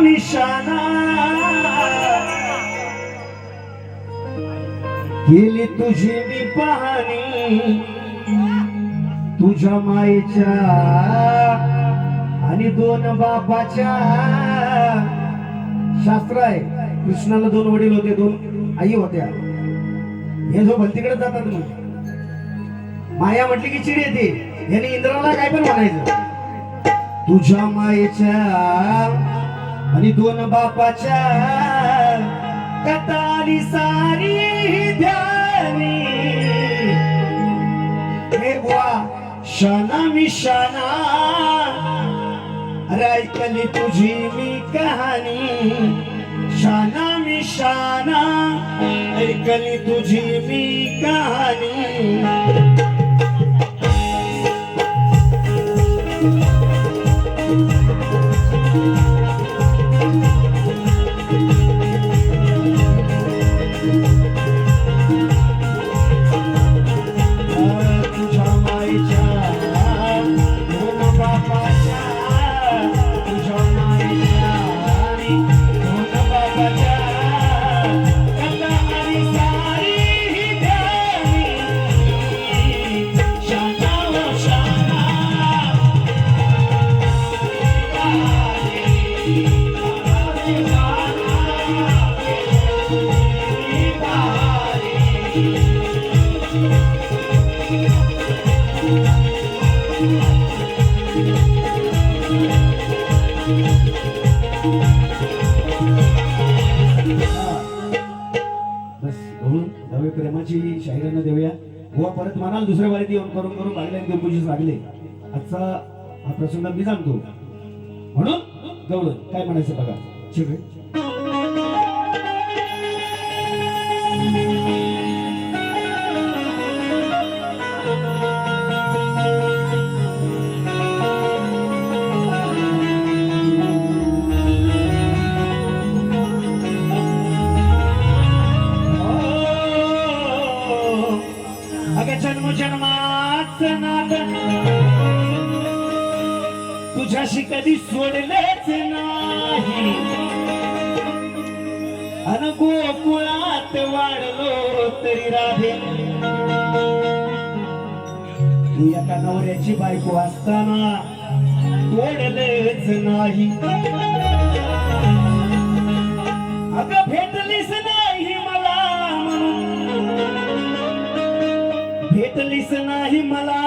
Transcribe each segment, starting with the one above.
निशाणा. केली तुझी मी पाहणी तुझ्या मायेच्या आणि दोन बापाच्या. शास्त्र आहे कृष्णाला दोन वडील होते दोन आई होत्या. हे जो भलतीकडे जातात मग माया म्हटली की चिड येते. याने इंद्राला काय पण म्हणायचं. तुझ्या मायेच्या आणि दोन बापाच्या कताली सारी ध्यानी. हे बुवा शाना मी शाना. ऐकली तुझी मी कहाणी. शाना मी शाना ऐकली तुझी मी कहाणी. आणि देऊया परत म्हणाल दुसऱ्या वारीत येऊन करून करून लागले आणि देवपूजीस लागले. आजचा हा प्रसंग मी जाणतो म्हणून गवळण काय म्हणायचं बघा? ठीक नाही अन गोकुळात वाढलो तरी राधे. तू एका नवऱ्याची बायको असताना तोडलेच नाही. अगं भेटलीस नाही मला भेटलीस नाही मला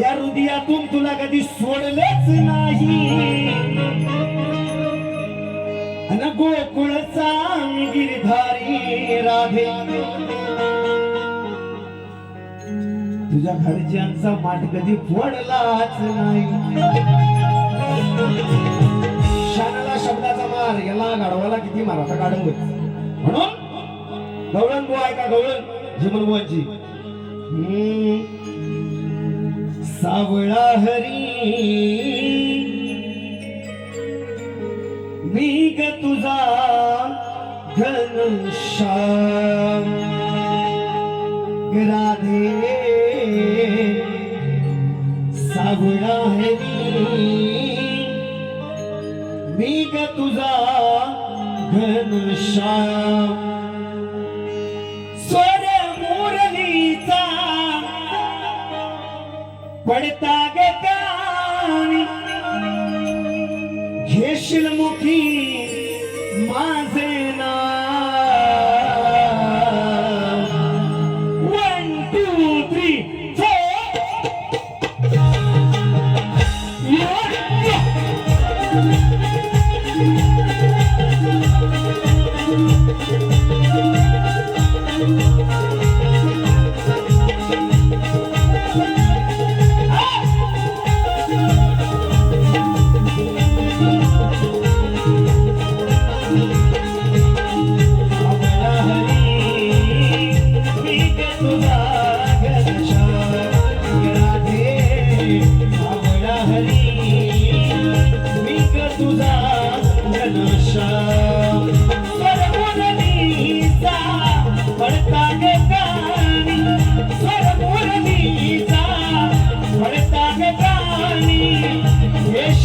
या हृदयातून तुला कधी सोडलेच नाही. अन गोकुळचा मी गिरधारी राधे. तुझ्या घरच्यांचा माठ कधी फोडलाच नाही. शानाला शब्दाचा मार याला गाढवाला किती मार आता गाढव म्हणून गवळण बुवा आहे का गवळण? जिमन बुवांची. हम्म. सावळा हरी. मी ग तुझा घनश्याम राधे. सावळा हरी. मी ग तुझा घनश्याम படித்தாக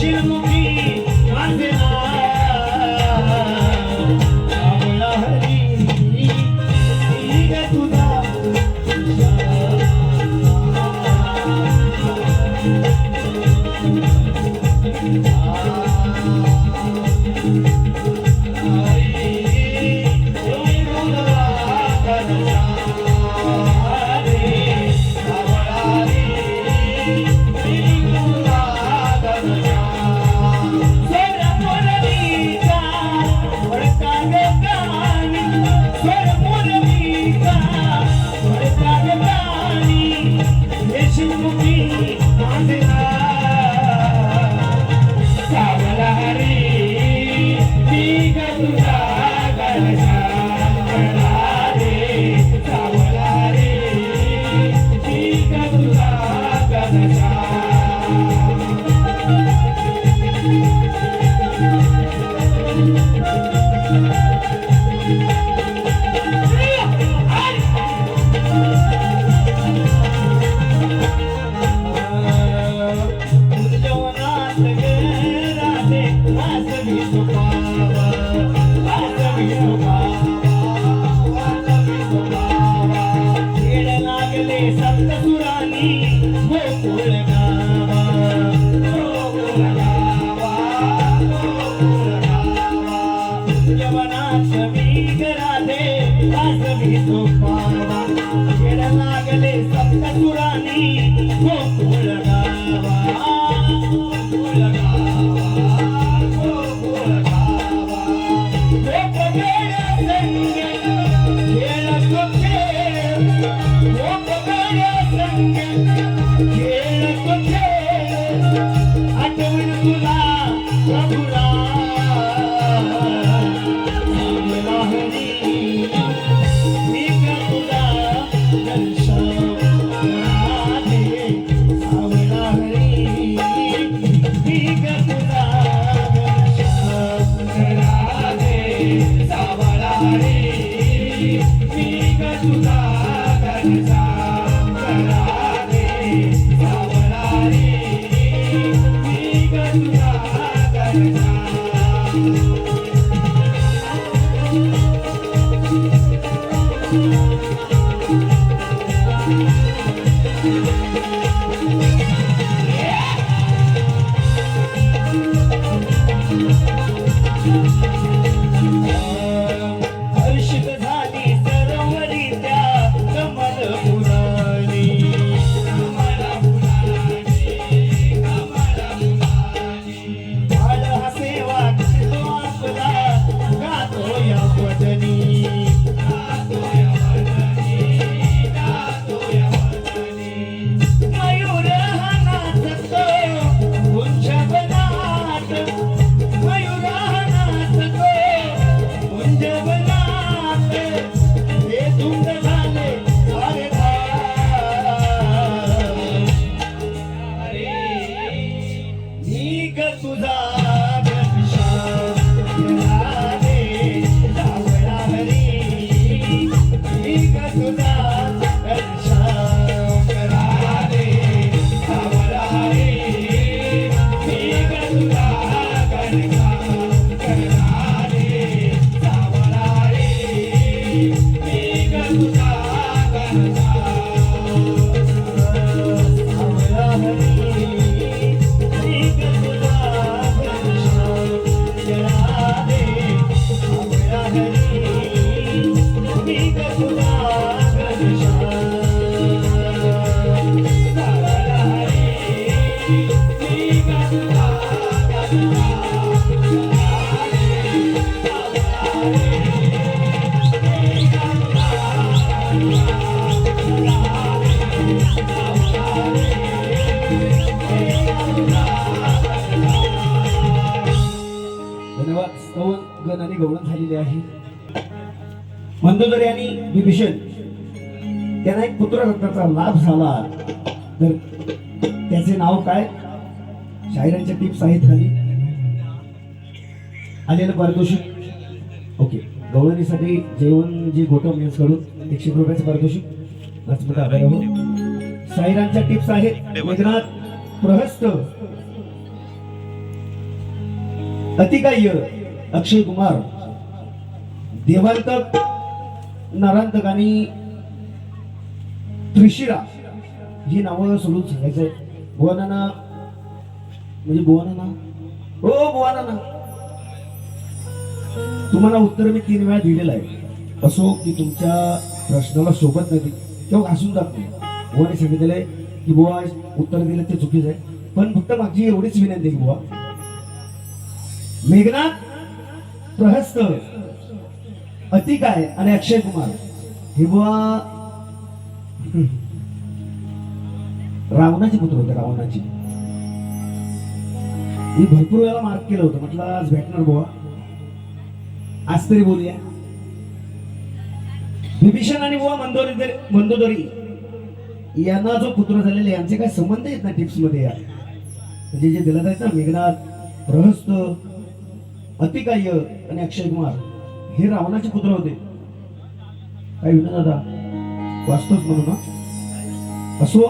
Tira no मी घनश्याम आणि गवळण झालेले आहे. मंदोदरी आणि विभीषण त्यांना एक पुत्ररत्नाचा लाभ झाला. तर त्याचे नाव काय? शाहिरांच्या टिप्स आहेत खाली. आलेलं पारितोषिक. ओके. गवळणीसाठी जेवण जे गोटमकडून एकशे एक रुपयाचं पारितोषिक. शाहिरांच्या टिप्स आहेत. मेघनाथ प्रहस्त अतिकाय अक्षय कुमार देवांतक नरांतक आणि त्रिशिरा ही नावं सोडून सांगायचंय भुवानाना म्हणजे भुवानाना हो भुवानाना तुम्हाला उत्तर मी तीन वेळा दिलेलं आहे. असो की तुमच्या प्रश्नाला सोबत नाही तेव्हा घासून जात नाही बुवाने सांगितलेलं आहे की बुवा उत्तर दिलं ते चुकीचं आहे. पण फक्त माझी एवढीच विनंती आहे की बुवा मेघनाथ प्रहस्त. अतिकाय आणि अक्षय कुमार हे बुवा रावणाचे पुत्र होते रावणाचे. मी भरपूर वेळा मार्क केलं होतं. म्हटलं आज भेटणार बुवा. आज तरी बोलूया. विभीषण आणि बुवा मंदोरी मंदोदरी. यांना जो पुत्र झालेला यांचे काय संबंध आहेत ना टिप्समध्ये या म्हणजे जे दिलं आहेत ना मेघनाथ प्रहस्त अतिकाय आणि अक्षय कुमार हे रावणाचे पुत्र होते. काय विनोद दादा? वाचतोच म्हणून असो.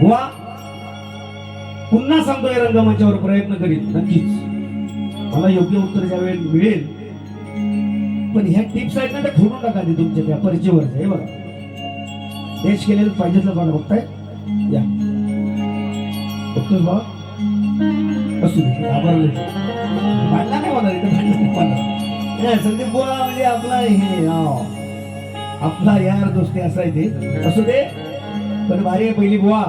बुवा पुन्हा सांगतोय रंगमंचावर प्रयत्न करीत नक्कीच. मला योग्य उत्तर ज्या वेळेस मिळेल. पण ह्या टिप्स आहेत ना त्या खोडून टाका ते तुमच्या त्या परिचयवर हे बघा. देश केलेलं पाहिजेच बघा बघताय. या. बघतोच बाबा? असू दे घाबरले भांडला नाही होणार इथं भांडण नाही होणार संदीप बुवा म्हणजे आपला हे हो. आपला यार दोस्ती असा ते असू दे पण भारी आहे पहिली बुवा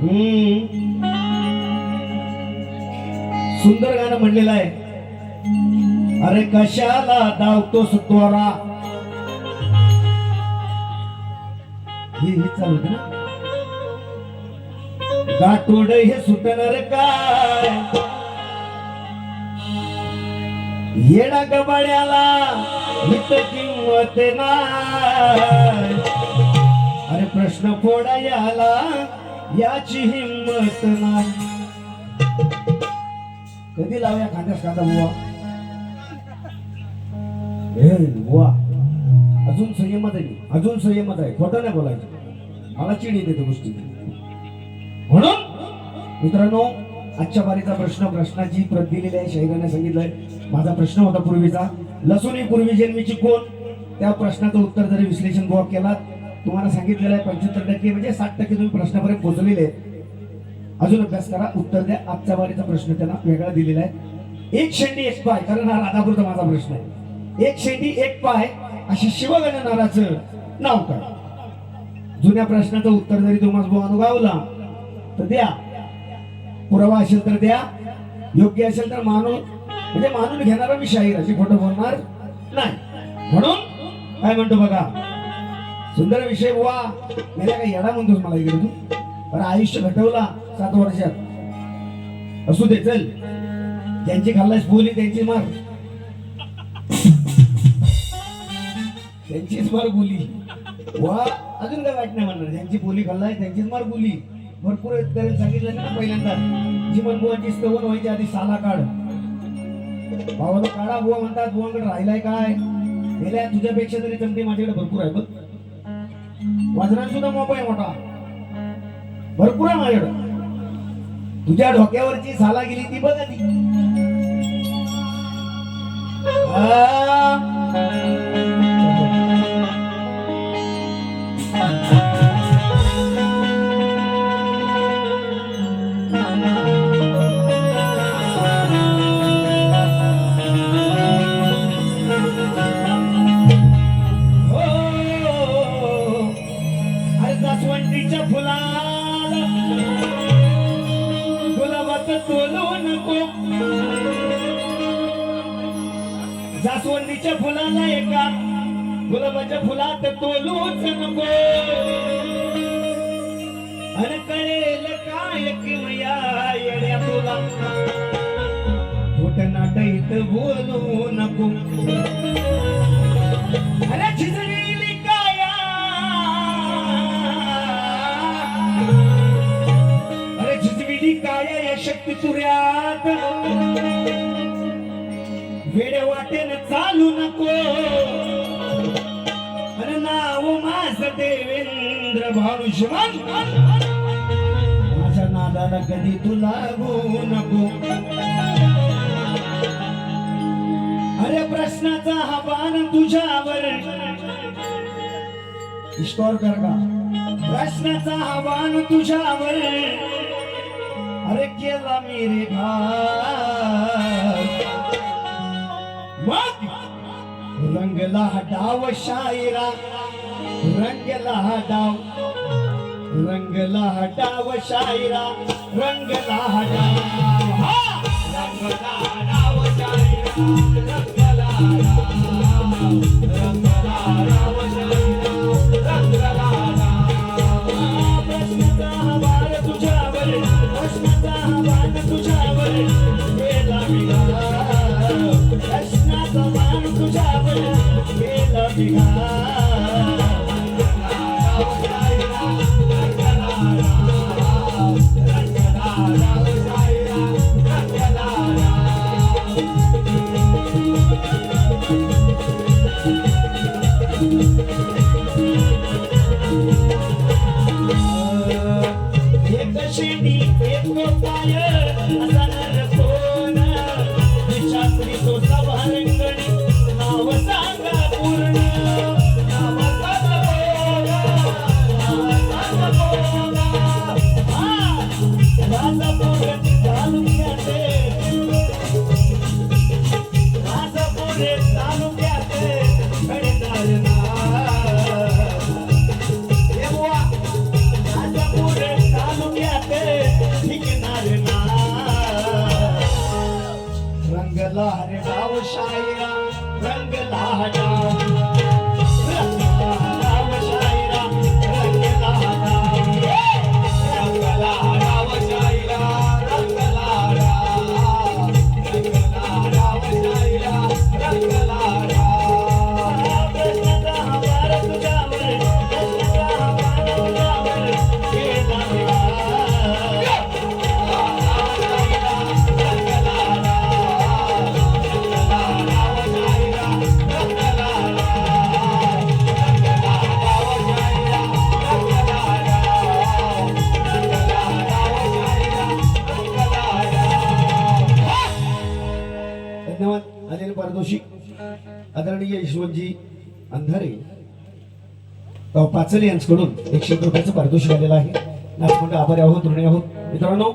हम्म सुंदर गाणं म्हणलेलं आहे अरे कशाला धावतोस त्वरा हे हे चालू होतं ना गाठोड हे सुटणार काय? येडा गबाड्याला हित किंमत नाही. अरे प्रश्न फोडा याला? याची हिंमत नाही. कधी लावूया खांद्यास खांदा बुवा? बुवा. अजून संयमत आहे अजून संयमत आहे. खोटं नाही बोलायचं. मला चिड येते त्या गोष्टी मित्रांनो आजच्या बारीचा प्रश्न प्रश्नाची प्रत दिलेली आहे शाहिराने सांगितलंय. माझा प्रश्न होता पूर्वीचा. लसूण पूर्वी जन्मीची कोण? त्या प्रश्नाचं उत्तर जरी विश्लेषण गोवा केला तुम्हाला सांगितलेलं आहे पंच्याहत्तर टक्के म्हणजे साठ टक्के तुम्ही प्रश्नापर्यंत पोहोचलेले अजून अभ्यास करा उत्तर द्या. आजच्या बारीचा प्रश्न त्यांना वेगळा दिलेला आहे. एक शेंडी एक पाय कारण हा राधापूरचा माझा प्रश्न आहे. एक शेंडी एक पाय अशी शिवगणनाराचं नाव काय जुन्या प्रश्नाचं उत्तर जरी तुम्हाला बुवा अनुभवला तर द्या. पुरावा असेल तर द्या. योग्य असेल तर मानून म्हणजे मानून घेणारा मी शाहीर अशी खोटं बोलणार नाही. म्हणून काय म्हणतो बघा? सुंदर विषय बुवा. मेल्या काही येडा म्हणतोस मला इकडे तू. पण आयुष्य घटवला सात वर्षात. असू दे चल. ज्यांची खाल्लास बोली त्यांची मार. त्यांचीच मार बोली वा अजून काय वाईट नाही म्हणणार. ज्यांची बोली खाल्लाय त्यांचीच मार बोली भरपूर शेतकऱ्यांनी सांगितलं ना पहिल्यांदा जीवन बुवांची स्तवन व्हायची आधी साला काढ. भावाला काढा बुवा म्हणतात बुवांकडे राहिलाय काय? गेल्या तुझ्यापेक्षा तरी चमटे माझ्याकडे भरपूर आहे बघ. वजनात सुद्धा मोप आहे मोठा. भरपूर आहे माझ्याकडं. तुझ्या डोक्यावरची साला गेली ती बघ ती जास्वंदीच्या फुलाला एका गुलाबाच्या फुलात तोलूच नको. अरे कळेल काय किमया येड्या तुला खोट नाटईत बोलू नको. अरे झिजलेली काया. अरे झिजलेली काया या शक्ती तुऱ्यात वाटेन चालू नको. अरे नाव माझ देवेंद्र भानुष्यमान. माझ्या नादाला कधी तू लागू नको. अरे प्रश्नाचा हा बाण तुझ्यावर. स्टोर कर का? प्रश्नाचा हा बाण तुझ्यावर. अरे केला मी रे भा रंगला हा डाव शायरा रंगला हा डाव रंगला डाव शायरा रंगला हा! डाव रंगला डाव शायरा एक रंगला आदरणीय यशवंतजी अंधारे अ, पाचले यांच्याकडून एकशे एक रुपयाचं पारितोषिक आलेलं आहे. नाचमंड आभारी आहोत ऋणी आहोत. मित्रांनो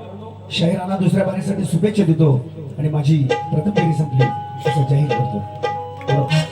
शाहिरांना दुसऱ्या बारीसाठी शुभेच्छा देतो आणि माझी प्रथम फेरी संपली. असं जाहीर करतो.